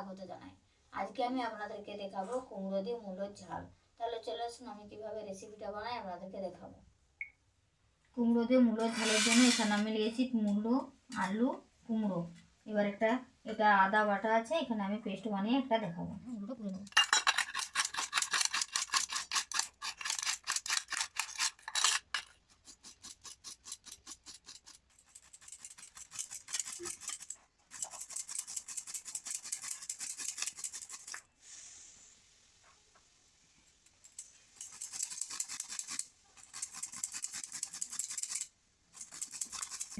স্বাগত জানাই। আজকে আমি আপনাদেরকে দেখাবো কুমড়ো দিয়ে মূলোর ঝাল। তাহলে চলে আসুন, আমি কীভাবে রেসিপিটা বানাই আপনাদেরকে দেখাবো। কুমড়ো দিয়ে মূলোর ঝালের জন্য এখানে আমি নিয়েছি মূলো, আলু, কুমড়ো। এবার একটা, এটা আদা বাটা আছে, এখানে আমি পেস্ট বানিয়ে একটা দেখাবো।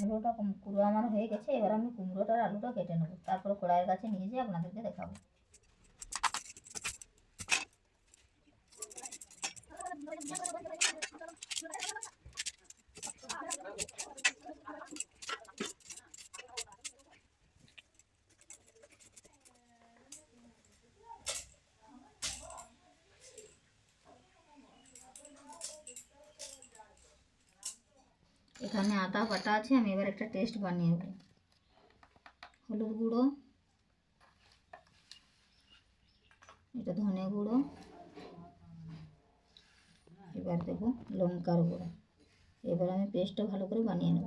কুমড়োটা কম- কুমড়ো আমার হয়ে গেছে, এবার আমি কুমড়োটার আলুটা কেটে নেব। তারপর কড়াইয়ের কাছে নিয়ে যেয়ে আপনাদেরকে দেখাবো। এখানে আদা বাটা আছে, আমি এবার একটা টেস্ট বানিয়ে নেব। হলুদ গুঁড়ো, এটা ধনে গুঁড়ো, এবার দেবো লঙ্কার গুঁড়ো। এবার আমি পেস্টটা ভালো করে বানিয়ে নেব।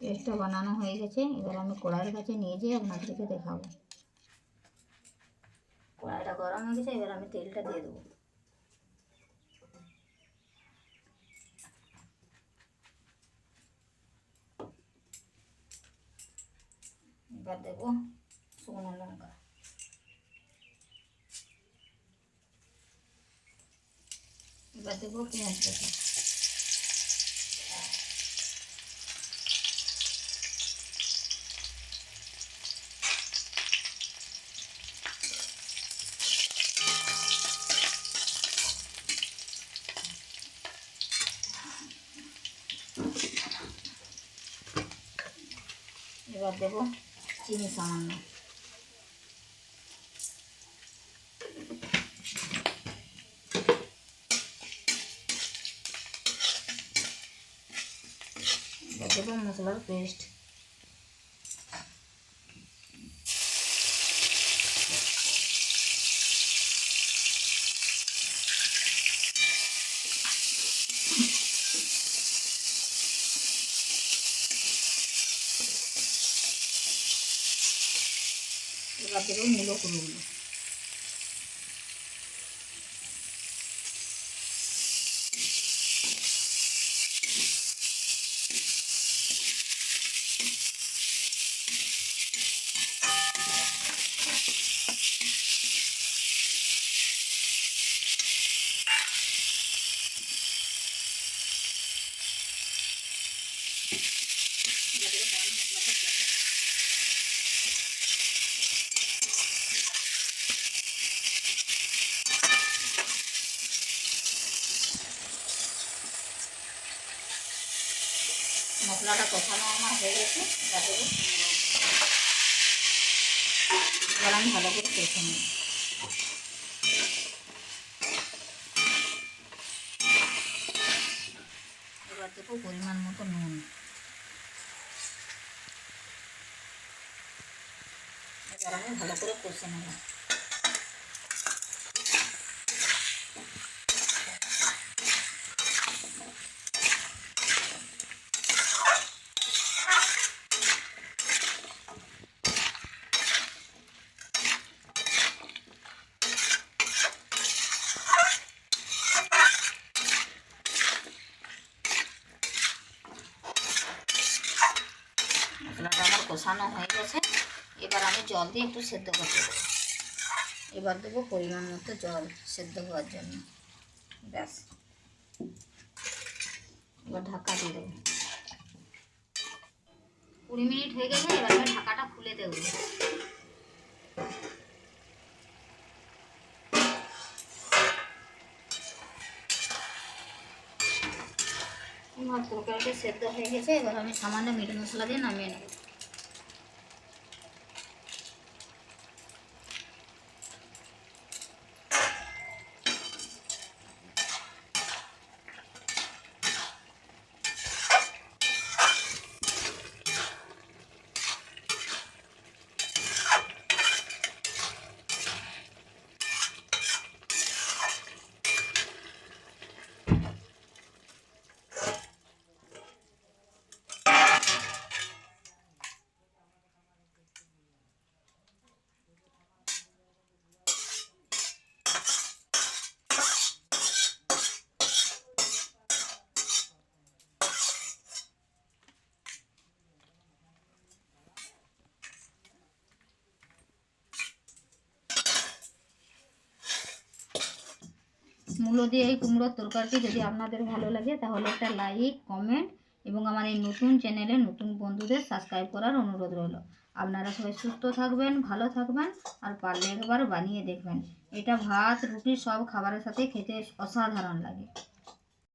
পেস্টটা বানানো হয়ে গেছে। এবার আমি কড়াইয়ের কাছে নিয়ে যেয়ে আপনাদেরকে দেখাবো। কড়াইটা গরম হয়ে গেছে, এবার আমি তেলটা দিয়ে দেবো। এবার দেবো শুকনো লঙ্কা। এবার দেবো পেঁয়াজ এবার দেবো চিনি সামান্য। দেবো মশলার পেস্ট এবার দেবো মূলো কুড়োগুলো মশলাটা কষানো আমার হয়ে গেছে। এবার আমি ভালো করে কষে নেব। এবার দেবো পরিমাণ মতো নুন। এবার আমি ভালো করে কষে নেব মশলাটা আমার কষানো হয়ে গেছে। এবার আমি জল দিয়ে একটু সেদ্ধ করতে দেবো। এবার দেবো পরিমাণ মতো জল সেদ্ধ হওয়ার জন্য। ব্যাস। এবার ঢাকা দিয়ে দেবো। কুড়ি মিনিট হয়ে গেছে, এবার আমি ঢাকাটা খুলে দেবো। আমার তরকারিটা সেদ্ধ হয়ে গেছে, এবার আমি সামান্য মিট মশলা দিয়ে নামিয়ে নেব। মূলো দিয়ে এই কুমড়োর তরকারিটি যদি আপনাদের ভালো লাগে, তাহলে একটা লাইক কমেন্ট এবং আমার এই নতুন চ্যানেলে নতুন বন্ধুদের সাবস্ক্রাইব করার অনুরোধ রইল। আপনারা সবাই সুস্থ থাকবেন, ভালো থাকবেন আর পারলে একবার বানিয়ে দেখবেন। এটা ভাত, রুটি সব খাবারের সাথে খেতে অসাধারণ লাগে।